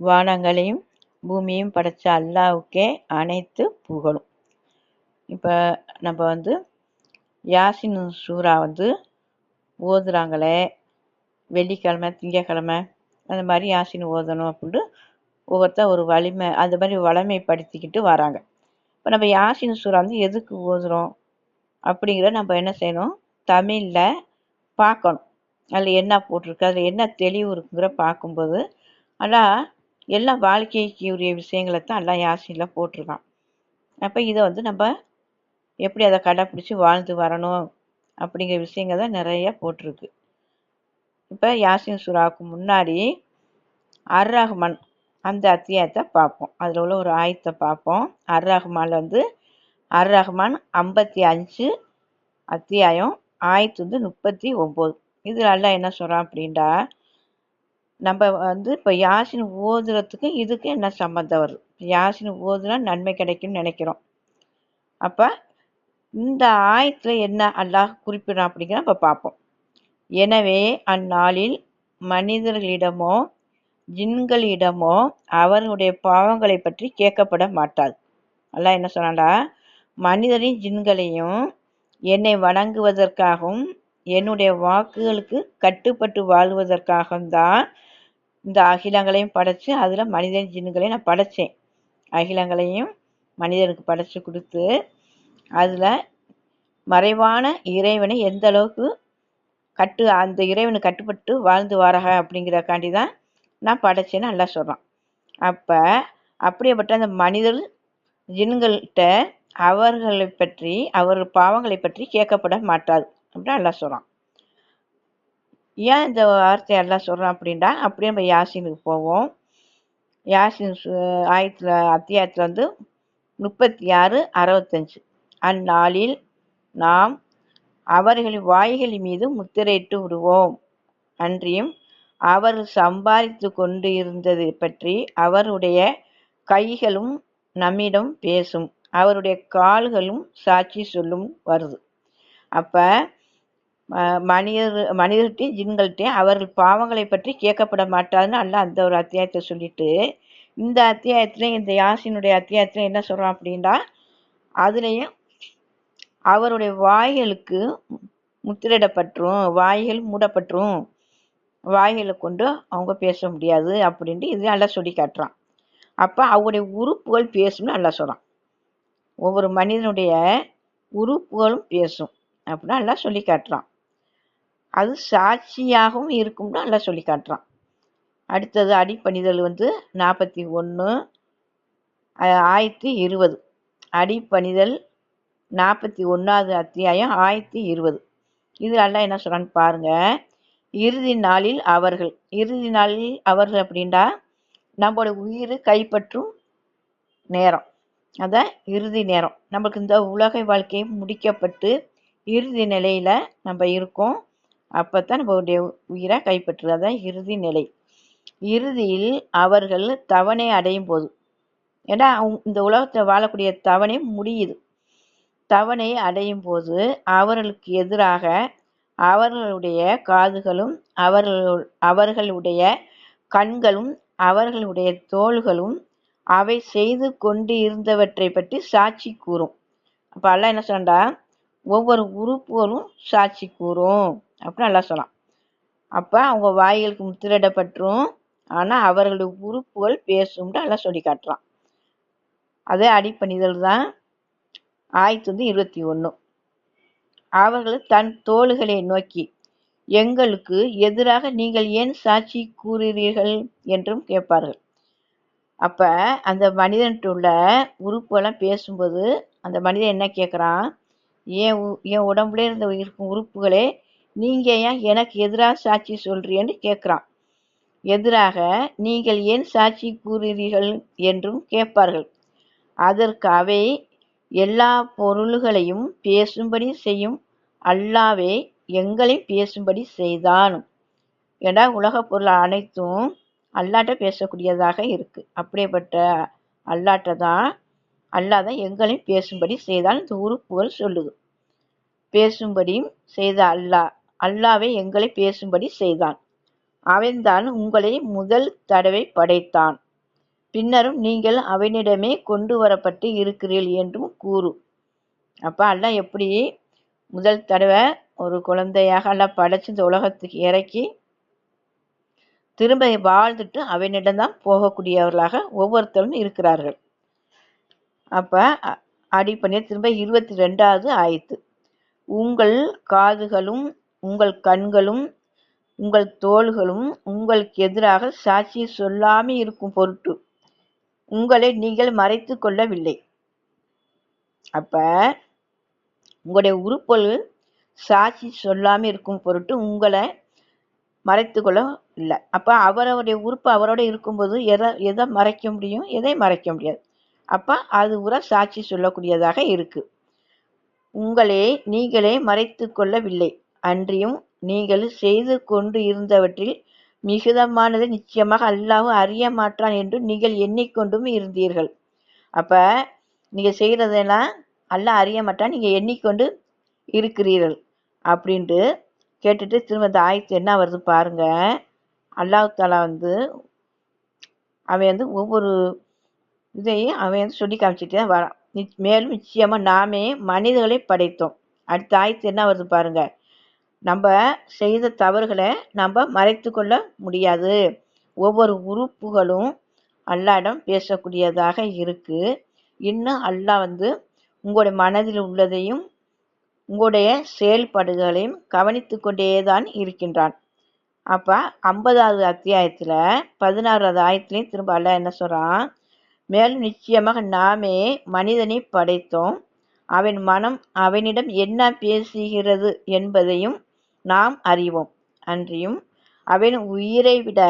வானங்களையும் பூமியும் படைச்ச அல்லாவுக்கே அனைத்து புகழும். இப்போ நம்ம வந்து யாசின் சூறா வந்து ஓதுறாங்களே வெள்ளிக்கிழமை திங்கக்கிழமை அந்த மாதிரி யாசின் ஓதணும் அப்படின்ட்டு ஒவ்வொருத்தர் ஒரு வலிமை அந்த மாதிரி வளமைப்படுத்திக்கிட்டு வராங்க. இப்போ நம்ம யாசின் சூறா வந்து எதுக்கு ஓதுறோம் அப்படிங்கிறத நம்ம என்ன செய்யணும்? தமிழில் பார்க்கணும். அதில் என்ன போட்டிருக்கு அதில் என்ன தெளிவு இருக்குங்கிற பார்க்கும்போது ஆனால் எல்லா வாழ்க்கைக்கு உரிய விஷயங்களை தான் எல்லாம் யாசினில் போட்டிருக்கான். அப்போ இதை வந்து நம்ம எப்படி அதை கடைப்பிடிச்சி வாழ்ந்து வரணும் அப்படிங்கிற விஷயங்கள் தான் நிறைய போட்டிருக்கு. இப்போ யாசின் சுறாவுக்கு முன்னாடி அர் ரஹ்மான் அந்த அத்தியாயத்தை பார்ப்போம். அதில் உள்ள ஒரு ஆயத்தை பார்ப்போம். அர்ரகுமானில் வந்து அர் ரஹ்மான் ஐம்பத்தி அஞ்சு அத்தியாயம் ஆயத்து வந்து முப்பத்தி ஒம்பது. இதில் எல்லாம் என்ன சொல்கிறான் அப்படின்டா நம்ம வந்து இப்போ யாசின் ஓதுறதுக்கு இதுக்கு என்ன சம்மந்தம் வருது? யாசின் ஓதுனா நன்மை கிடைக்கும்னு நினைக்கிறோம். அப்போ இந்த ஆயத்தில் என்ன அல்லாஹ் குறிப்பிடும் அப்படிங்கிற நம்ம பார்ப்போம். எனவே அந்நாளில் மனிதர்களிடமோ ஜின்களிடமோ அவர்களுடைய பாவங்களை பற்றி கேட்கப்பட மாட்டாது அல்லாஹ் என்ன சொன்னாடா மனிதரின் ஜின்களையும் என்னை வணங்குவதற்காகவும் என்னுடைய வாக்குகளுக்கு கட்டுப்பட்டு வாழ்வதற்காகவும் தான் இந்த அகிலங்களையும் படைச்சு அதில் மனிதன் ஜின்னுகளையும் நான் படைச்சேன். அகிலங்களையும் மனிதனுக்கு படைச்சு கொடுத்து அதில் மறைவான இறைவனை எந்த அளவுக்கு கட்டு அந்த இறைவனுக்கு கட்டுப்பட்டு வாழ்ந்து வராக அப்படிங்கிறக்காண்டி தான் நான் படைச்சேன்னு நல்லா சொல்கிறான் அப்போ அப்படியேப்பட்ட அந்த மனிதர் ஜின்கள்கிட்ட அவர்களை பற்றி அவர்கள் பாவங்களை பற்றி கேட்கப்பட மாட்டாது அப்படின்னு நல்லா சொல்கிறான் ஏன் இந்த வார்த்தை எல்லாம் சொல்கிறோம் அப்படின்னா அப்படியே நம்ம யாசினுக்கு போவோம். யாசின் ஆயத்தில் அத்தியாயத்தில் வந்து முப்பத்தி ஆறு அறுபத்தஞ்சு அந்நாளில் நாம் அவர்களின் வாய்களின் மீது முத்திரையிட்டு விடுவோம். அன்றியும் அவர் சம்பாதித்து கொண்டு இருந்தது பற்றி அவருடைய கைகளும் நம்மிடம் பேசும். அவருடைய கால்களும் சாட்சி சொல்லும் வருது. அப்போ மனிதர் மனிதர்கிட்டையும் ஜின்கள்கிட்டையும் அவர்கள் பாவங்களை பற்றி கேட்கப்பட மாட்டாதுன்னு அல்ல அந்த ஒரு அத்தியாயத்தை சொல்லிட்டு இந்த அத்தியாயத்தில் இந்த யாசினுடைய அத்தியாயத்தில் என்ன சொல்கிறான் அப்படின்னா அதுலேயும் அவருடைய வாய்களுக்கு முத்திரிடப்பட்டுரும் வாய்கள் மூடப்பட்டுரும் வாய்களை கொண்டு அவங்க பேச முடியாது அப்படின்ட்டு இது நல்லா சொல்லி காட்டுறான். அப்போ அவருடைய உறுப்புகள் பேசும்னு நல்லா சொல்கிறான் ஒவ்வொரு மனிதனுடைய உறுப்புகளும் பேசும் அப்படின்னு நல்லா சொல்லி காட்டுறான். அது சாட்சியாகவும் இருக்கும்னு நல்லா சொல்லி காட்டுறான். அடுத்தது அடிப்பணிதல் வந்து நாற்பத்தி ஒன்று ஆயிரத்தி இருபது. அடிப்பணிதல் நாற்பத்தி ஒன்றாவது அத்தியாயம் ஆயிரத்தி இருபது. இது எல்லாம் என்ன சொல்கிறான்னு பாருங்கள் இறுதி நாளில் அவர்கள். இறுதி நாளில் அவர்கள் அப்படின்டா நம்மளோட உயிர் கைப்பற்றும் நேரம். அதான் இறுதி நேரம். நம்மளுக்கு இந்த உலக வாழ்க்கையை முடிக்கப்பட்டு இறுதி நிலையில் நம்ம இருக்கோம். அப்போ தான் நம்மளுடைய உயிரை கைப்பற்றுறது அதான் இறுதி நிலை. இறுதியில் அவர்கள் தவணை அடையும் போது ஏன்னா இந்த உலகத்தில் வாழக்கூடிய தவணை முடியுது. தவணை அடையும் போது அவர்களுக்கு எதிராக அவர்களுடைய காதுகளும் அவர்கள் அவர்களுடைய கண்களும் அவர்களுடைய தோள்களும் அவை செய்து கொண்டு இருந்தவற்றை பற்றி சாட்சி கூறும். அப்போ அல்ல என்ன சொன்னா ஒவ்வொரு உறுப்புகளும் சாட்சி கூறும். அப்படின்னு நல்லா சொல்லலாம். அப்போ அவங்க வாய்களுக்கு முத்திரிடப்பட்டுரும் ஆனால் அவர்களுடைய உறுப்புகள் பேசும்னு நல்லா சொல்லி காட்டுறான் அதே அடிப்பணிதல் தான். ஆயிரத்தி வந்து இருபத்தி ஒன்று அவர்கள் தன் தோள்களை நோக்கி எங்களுக்கு எதிராக நீங்கள் ஏன் சாட்சி கூறுகிறீர்கள்? என்றும் கேட்பார்கள். அப்போ அந்த மனிதன்ட்டு உள்ள உறுப்புகள்லாம் பேசும்போது அந்த மனிதன் என்ன கேட்குறான்? ஏன் என் உடம்புல இருந்த இருக்கும் உறுப்புகளே நீங்கள் ஏன் எனக்கு எதிராக சாட்சி சொல்கிறீன்னு கேட்குறான். எதிராக நீங்கள் ஏன் சாட்சி கூறுகிறீர்கள் என்றும் கேட்பார்கள். அதற்காகவே எல்லா பொருள்களையும் பேசும்படி செய்யும். அல்லாவே எங்களை பேசும்படி செய்தான் ஏன்னா உலகப் பொருள் அனைத்தும் அல்லாட்ட பேசக்கூடியதாக இருக்குது அப்படியேப்பட்ட அல்லாட்ட தான் அல்லாத எங்களையும் பேசும்படி செய்தான் இந்த உறுப்புகள் சொல்லுது. பேசும்படியும் செய்த அல்லாஹ் அல்லாவே எங்களை பேசும்படி செய்தான். அவன்தான் உங்களை முதல் தடவை படைத்தான். பின்னரும் நீங்கள் அவனிடமே கொண்டு வரப்பட்டு இருக்கிறீர்கள் என்றும் கூறு. அப்போ அல்லாஹ் எப்படி முதல் தடவை ஒரு குழந்தையாக அல்லாஹ் படைச்சு இந்த உலகத்துக்கு இறக்கி திரும்ப வாழ்ந்துட்டு அவனிடம்தான் போகக்கூடியவர்களாக ஒவ்வொருத்தரும் இருக்கிறார்கள். அப்போ அடிப்படையில் திரும்ப இருபத்தி ரெண்டாவது ஆயித்து. உங்கள் காதுகளும் உங்கள் கண்களும் உங்கள் தோள்களும் உங்களுக்கு எதிராக சாட்சி சொல்லாமல் இருக்கும் பொருட்டு. உங்களை நீங்கள் மறைத்து கொள்ளவில்லை. அப்ப உங்களுடைய உறுப்புகள் சாட்சி சொல்லாமல் இருக்கும் பொருட்டு உங்களை மறைத்து கொள்ள இல்லை. அப்போ அவரவருடைய உறுப்பு அவரோட இருக்கும்போது எதை எதை மறைக்க முடியும் எதை மறைக்க முடியாது. அப்போ அது உர சாட்சி சொல்லக்கூடியதாக இருக்கு. உங்களை நீங்களே மறைத்து கொள்ளவில்லை. அன்றியும் நீங்கள் செய்து கொண்டு இருந்தவற்றில் மிகுதமானது நிச்சயமாக அல்லாஹ் அறிய மாட்டான் என்று நீங்கள் எண்ணிக்கொண்டும் இருந்தீர்கள். அப்போ நீங்கள் செய்கிறதெல்லாம் அல்லாஹ் அறிய மாட்டான் நீங்கள் எண்ணிக்கொண்டு இருக்கிறீர்கள் அப்படின்ட்டு கேட்டுட்டு திரும்ப இந்த ஆயத்து என்ன வருது பாருங்க. அல்லாஹ் தாலா வந்து அவன் வந்து ஒவ்வொரு இதையும் அவன் வந்து சொல்லி காமிச்சிட்டு தான் வரான். மேலும் நிச்சயமாக நாமே மனிதர்களை படைத்தோம். அடுத்த ஆயத்து என்ன வருது பாருங்க. நம்ம செய்த தவறுகளை நம்ம மறைத்து கொள்ள முடியாது. ஒவ்வொரு உறுப்புகளும் அல்லாடம் பேசக்கூடியதாக இருக்கு. இன்னும் அல்லாஹ் வந்து உங்களுடைய மனதில் உள்ளதையும் உங்களுடைய செயல்பாடுகளையும் கவனித்து கொண்டேதான் இருக்கின்றான். அப்போ ஐம்பதாவது அத்தியாயத்தில் பதினாறாவது ஆயத்துலேயும் திரும்ப அல்ல என்ன சொல்கிறான் மேலும் நிச்சயமாக நாமே மனிதனை படைத்தோம். அவன் மனம் அவனிடம் என்ன பேசுகிறது என்பதையும் நாம் அறிவோம். அன்றியும் அவன் உயிரை விட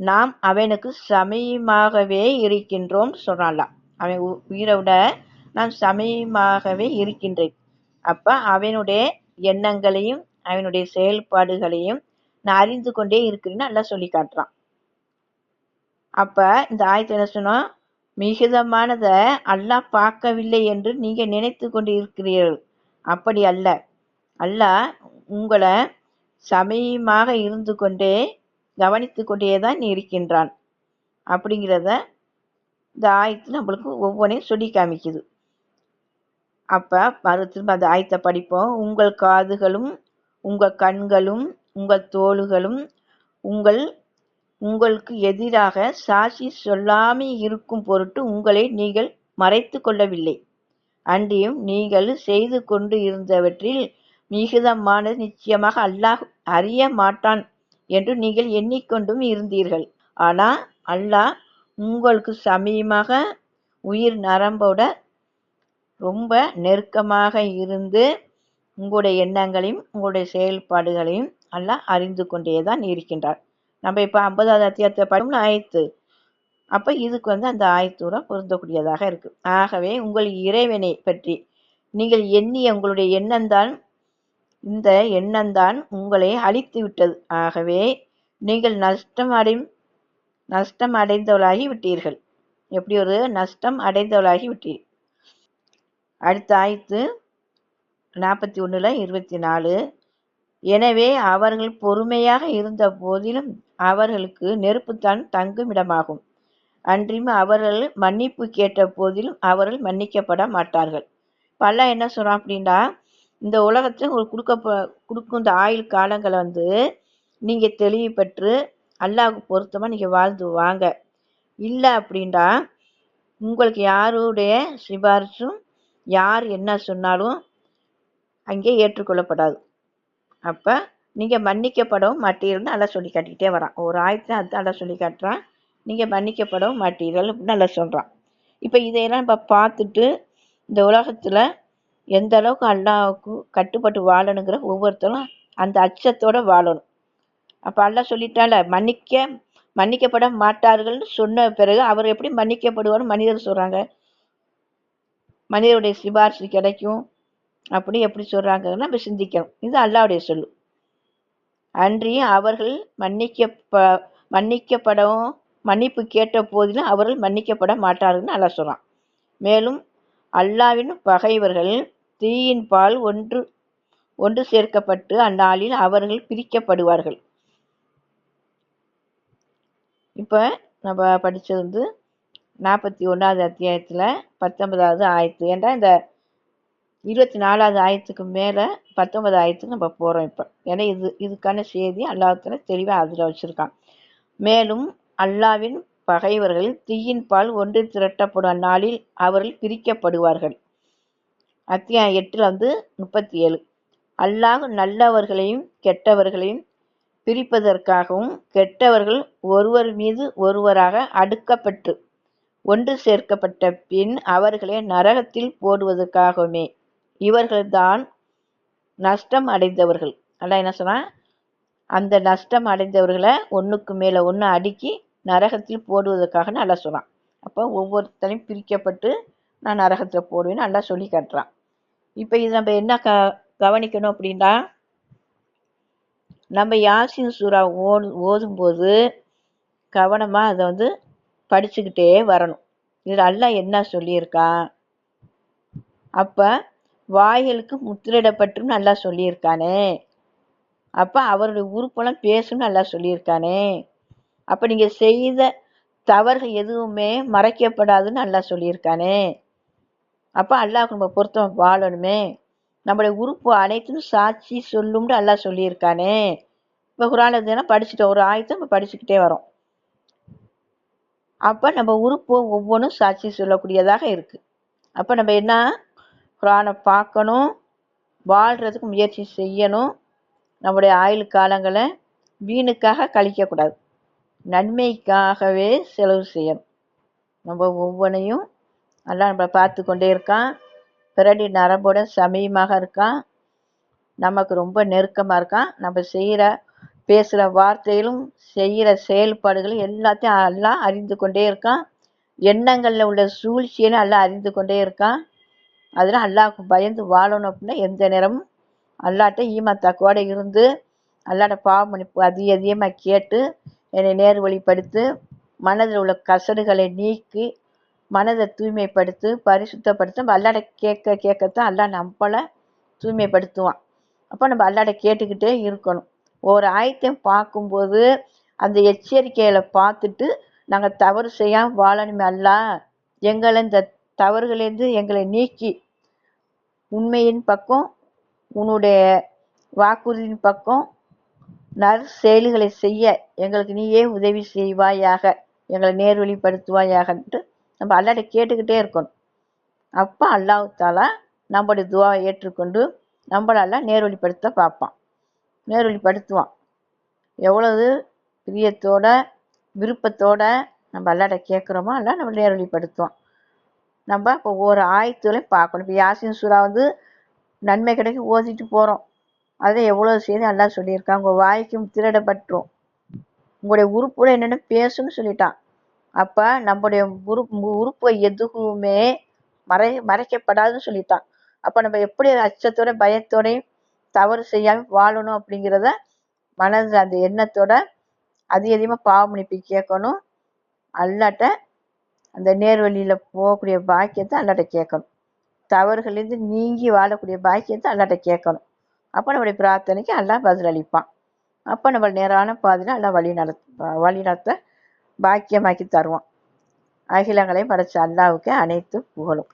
நாம் அவனுக்கு சமயமாகவே இருக்கின்றோம் சொல்கிறான்ல அவன் உயிரை விட நாம் சமயமாகவே இருக்கின்றேன். அப்போ அவனுடைய எண்ணங்களையும் அவனுடைய செயல்பாடுகளையும் நான் அறிந்து கொண்டே இருக்கிறேன்னு நல்லா சொல்லி காட்டுறான். அப்போ இந்த ஆயத்தை என்ன சொன்னோம் மிகுதமானதை அல்லாஹ் பார்க்கவில்லை என்று நீங்கள் நினைத்து கொண்டு இருக்கிறீர்கள் அப்படி அல்ல. அல்லாஹ் உங்களை சமயமாக இருந்து கொண்டே கவனித்து கொண்டே தான் இருக்கின்றான். அப்படிங்கிறத இந்த ஆயத்து நம்மளுக்கு ஒவ்வொன்றையும் சொல்லி காமிக்குது. அப்போ மறு திரும்ப அந்த ஆயத்தை படிப்போம். உங்கள் காதுகளும் உங்கள் கண்களும் உங்கள் தோள்களும் உங்கள் உங்களுக்கு எதிராக சாட்சி சொல்லாமல் இருக்கும் பொருட்டு உங்களை நீங்கள் மறைத்து கொள்ளவில்லை. அன்றியும் நீங்கள் செய்து கொண்டு இருந்தவற்றில் மிகுதமானது நிச்சயமாக அல்லாஹ் அறிய மாட்டான் என்று நீங்கள் எண்ணிக்கொண்டும் இருந்தீர்கள். ஆனால் அல்லாஹ் உங்களுக்கு சமயமாக உயிர் நரம்போட ரொம்ப நெருக்கமாக இருந்து உங்களுடைய எண்ணங்களையும் உங்களுடைய செயல்பாடுகளையும் அல்லாஹ் அறிந்து கொண்டே தான் இருக்கின்றார். நம்ம இப்போ ஐம்பதாவது அத்தியாயத்தை படம் ஆயத்து. அப்போ இதுக்கு வந்து அந்த ஆயத்தூரம் பொருந்தக்கூடியதாக இருக்கு. ஆகவே உங்கள் இறைவனை பற்றி நீங்கள் எண்ணிய உங்களுடைய எண்ணம்தான் இந்த எண்ணம்தான் உங்களை அழித்து விட்டது ஆகவே நீங்கள் நஷ்டம் அடை நஷ்டம் அடைந்தவளாகி விட்டீர்கள். எப்படி ஒரு நஷ்டம் அடைந்தவளாகி விட்டீர்? அடுத்த ஆயத்து நாற்பத்தி ஒன்றில் இருபத்தி நாலு எனவே அவர்கள் பொறுமையாக இருந்த போதிலும் அவர்களுக்கு நெருப்புத்தான் தங்குமிடமாகும் அன்றியும் அவர்கள் மன்னிப்பு கேட்ட போதிலும் அவர்கள் மன்னிக்கப்பட மாட்டார்கள். பல்ல என்ன சொல்கிறான் அப்படின்னா இந்த உலகத்தில் உங்களுக்கு கொடுக்க கொடுக்கும் இந்த ஆயுள் காலங்களை வந்து நீங்கள் தெளிவு பெற்று அல்லாவுக்கு பொருத்தமாக நீங்கள் வாழ்ந்து வாங்க. இல்லை அப்படின்னா உங்களுக்கு யாருடைய சிபாரிசும் யார் என்ன சொன்னாலும் அங்கே ஏற்றுக்கொள்ளப்படாது. அப்போ நீங்கள் மன்னிக்கப்படவும் மாட்டீர்கள் நல்லா சொல்லி காட்டிக்கிட்டே வரான். ஒரு ஆயத்தை அது நல்லா சொல்லி காட்டுறான். நீங்கள் மன்னிக்கப்படவும் மாட்டீர்கள் அப்படின்னு நல்லா சொல்கிறான் இப்போ இதையெல்லாம் இப்போ பார்த்துட்டு இந்த உலகத்தில் எந்த அளவுக்கு அல்லாவுக்கு கட்டுப்பட்டு வாழணுங்கிற ஒவ்வொருத்தரும் அந்த அச்சத்தோடு வாழணும். அப்போ அல்லா சொல்லிட்டால மன்னிக்க மன்னிக்கப்பட மாட்டார்கள்னு சொன்ன பிறகு அவர் எப்படி மன்னிக்கப்படுவார்னு மனிதர் சொல்கிறாங்க மனிதருடைய சிபாரிசு கிடைக்கும். அப்படி எப்படி சொல்கிறாங்கன்னு நம்ம சிந்திக்கணும். இது அல்லாவுடைய சொல்லு. அன்றி அவர்கள் மன்னிக்கப்ப மன்னிக்கப்படவும் மன்னிப்பு கேட்ட போதிலும் அவர்கள் மன்னிக்கப்பட மாட்டார்கள்னு அல்லா சொல்கிறான் மேலும் அல்லாவின் பகைவர்கள் தீயின் பால் ஒன்று ஒன்று சேர்க்கப்பட்டு அந்நாளில் அவர்கள் பிரிக்கப்படுவார்கள். இப்போ நம்ம படித்தது வந்து நாற்பத்தி ஒன்றாவது அத்தியாயத்தில் பத்தொன்பதாவது ஆயத்து. ஏன்னா இந்த இருபத்தி நாலாவது ஆயத்துக்கு மேலே பத்தொன்பது ஆயத்துக்கு நம்ம போகிறோம் இப்போ. ஏன்னா இது இதுக்கான செய்தி அல்லாஹத்துல தெளிவாக அதில் வச்சுருக்கான். மேலும் அல்லாவின் பகைவர்கள் தீயின் பால் ஒன்று திரட்டப்படும் அந்நாளில் அவர்கள் பிரிக்கப்படுவார்கள். அத்தியாயம் எட்டில் வந்து முப்பத்தி ஏழு அல்லாஹ் நல்லவர்களையும் கெட்டவர்களையும் பிரிப்பதற்காகவும் கெட்டவர்கள் ஒருவர் மீது ஒருவராக அடுக்கப்பட்டு ஒன்று சேர்க்கப்பட்ட பின் அவர்களை நரகத்தில் போடுவதற்காகவுமே. இவர்கள்தான் நஷ்டம் அடைந்தவர்கள். அதான் என்ன சொன்னா அந்த நஷ்டம் அடைந்தவர்களை ஒன்றுக்கு மேலே ஒன்று அடுக்கி நரகத்தில் போடுவதற்காக நல்லா சொன்னான். அப்போ ஒவ்வொருத்தரையும் பிரிக்கப்பட்டு நான் நரகத்தில் போடுவேன்னு நல்லா சொல்லி காட்டுறான். இப்போ இது நம்ம என்ன க கவனிக்கணும் அப்படின்னா நம்ம யாசின் சூறா ஓ ஓதும்போது கவனமாக அதை வந்து படிச்சுக்கிட்டே வரணும். இதில் அல்லாஹ் என்ன சொல்லியிருக்கான் அப்போ வாய்களுக்கு முத்திரையிடப்பட்டும் நல்லா சொல்லியிருக்கானே. அப்போ அவருடைய உறுப்பெல்லாம் பேசணும்னு நல்லா சொல்லியிருக்கானே. அப்போ நீங்கள் செய்த தவறுகள் எதுவுமே மறைக்கப்படாதுன்னு நல்லா சொல்லியிருக்கானே. அப்போ அல்லாஹ் நம்ம பொருத்தம் வாழணுமே. நம்முடைய உறுப்பு அனைத்தும் சாட்சி சொல்லும்னு அல்லாஹ் சொல்லியிருக்கானே. இப்போ குரான் தினம் படிச்சுட்டோம். ஒரு ஆயத்தை நம்ம படிச்சுக்கிட்டே வரோம். அப்போ நம்ம உறுப்பு ஒவ்வொன்றும் சாட்சி சொல்லக்கூடியதாக இருக்குது அப்போ நம்ம என்ன? குரானை பார்க்கணும். வாழ்கிறதுக்கு முயற்சி செய்யணும். நம்முடைய ஆயுள் காலங்களை வீணுக்காக கழிக்கக்கூடாது. நன்மைக்காகவே செலவு செய்யணும். நம்ம ஒவ்வொன்றையும் எல்லாம் நம்மளை பார்த்து கொண்டே இருக்கான். பிறடி நரம்போட சமயமாக இருக்கான். நமக்கு ரொம்ப நெருக்கமாக இருக்கான். நம்ம செய்கிற பேசுகிற வார்த்தைகளும் செய்கிற செயல்பாடுகளும் எல்லாத்தையும் எல்லாம் அறிந்து கொண்டே இருக்கான். எண்ணங்களில் உள்ள சூழ்ச்சியெல்லாம் எல்லாம் அறிந்து கொண்டே இருக்கான். அதெல்லாம் அல்லாவுக்கு பயந்து வாழணும் அப்படின்னா எந்த நேரமும் அல்லாட்ட ஈமா தக்கோட இருந்து அல்லாட்ட பாவம் மன்னிப்பு அதிக அதிகமாக கேட்டு என்னை நேர் வழிப்படுத்து மனதில் உள்ள கசடுகளை நீக்கி மனதை தூய்மைப்படுத்து பரிசுத்தப்படுத்த அல்லாட கேட்க கேட்கத்தான் அல்லா நம்மளை தூய்மைப்படுத்துவான். அப்போ நம்ம அல்லாட கேட்டுக்கிட்டே இருக்கணும். ஒரு ஆயத்தையும் பார்க்கும்போது அந்த எச்சரிக்கையில் பார்த்துட்டு நாங்கள் தவறு செய்யாமல் வாழணுமே அல்லா எங்களை இந்த தவறுகளேருந்து எங்களை நீக்கி உண்மையின் பக்கம் உன்னுடைய வாக்குறுதியின் பக்கம் நற் செயல்களை செய்ய எங்களுக்கு நீயே உதவி செய்வாயாக எங்களை நேர்வழிப்படுத்துவாயாகன்ட்டு நம்ம அல்லாட்ட கேட்டுக்கிட்டே இருக்கணும். அப்போ அல்லாஹாலா நம்மளுடைய துவாவை ஏற்றுக்கொண்டு நம்மளெல்லாம் நேர்வழிப்படுத்த பார்ப்பான். நேர்வழிப்படுத்துவான். எவ்வளவு பிரியத்தோட விருப்பத்தோட நம்ம அல்லாட்ட கேட்குறோமோ எல்லாம் நம்ம நேர்வழிப்படுத்துவோம் நம்ம இப்போ ஒவ்வொரு ஆயத்துலையும் பார்க்கணும். இப்போ யாசின் சூறா வந்து நன்மை கிடைக்க ஓதிட்டு போகிறோம் அதை எவ்வளோ செய்து நல்லா சொல்லியிருக்கான். உங்கள் வாய்க்கும் திருடப்பட்டுரும். உங்களுடைய உறுப்புல என்னென்ன பேசுன்னு சொல்லிட்டான். அப்போ நம்முடைய உறுப்பு உறுப்பு எதுவுமே மறை மறைக்கப்படாதுன்னு சொல்லிட்டான். அப்போ நம்ம எப்படி அச்சத்தோட பயத்தோடையும் தவறு செய்யாமல் வாழணும் அப்படிங்கிறத மனதில் அந்த எண்ணத்தோட அதிக அதிகமாக பாவமன்னிப்பு கேட்கணும். அல்லாட்ட அந்த நேர்வழியில் போகக்கூடிய பாக்கியத்தை அல்லாட்ட கேட்கணும். தவறுகளிலிருந்து நீங்கி வாழக்கூடிய பாக்கியத்தை அல்லாட்ட கேட்கணும். அப்போ நம்முடைய பிரார்த்தனைக்கு அல்லா பதில் அளிப்பான் அப்போ நம்ம நேரான பாதையில் எல்லாம் வழி நடத்த வழி நடத்த பாக்கியமாக்கி தருவான். அகிலங்களையும் படைச்ச அல்லாவுக்கு அனைத்து புகழும்.